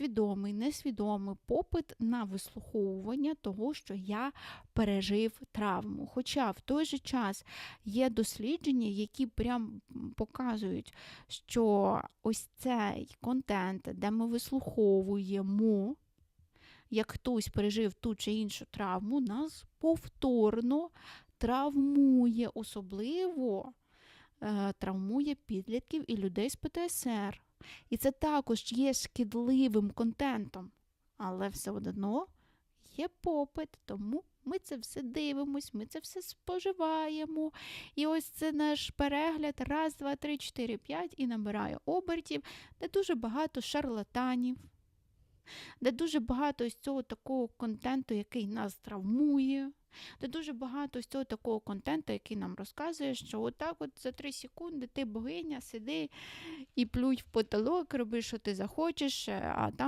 свідомий, несвідомий попит на вислуховування того, що я пережив травму. Хоча в той же час є дослідження, які прям показують, що ось цей контент, де ми вислуховуємо, як хтось пережив ту чи іншу травму, нас повторно травмує, особливо е, травмує підлітків і людей з ПТСР. І це також є шкідливим контентом, але все одно є попит, тому ми це все дивимось, ми це все споживаємо. І ось це наш перегляд. Раз, два, три, чотири, п'ять. І набирає обертів, де дуже багато шарлатанів, де дуже багато ось цього такого контенту, який нас травмує. Де дуже багато ось цього такого контенту, який нам розказує, що отак от за 3 секунди ти богиня, сиди і плюй в потолок, роби, що ти захочеш, а там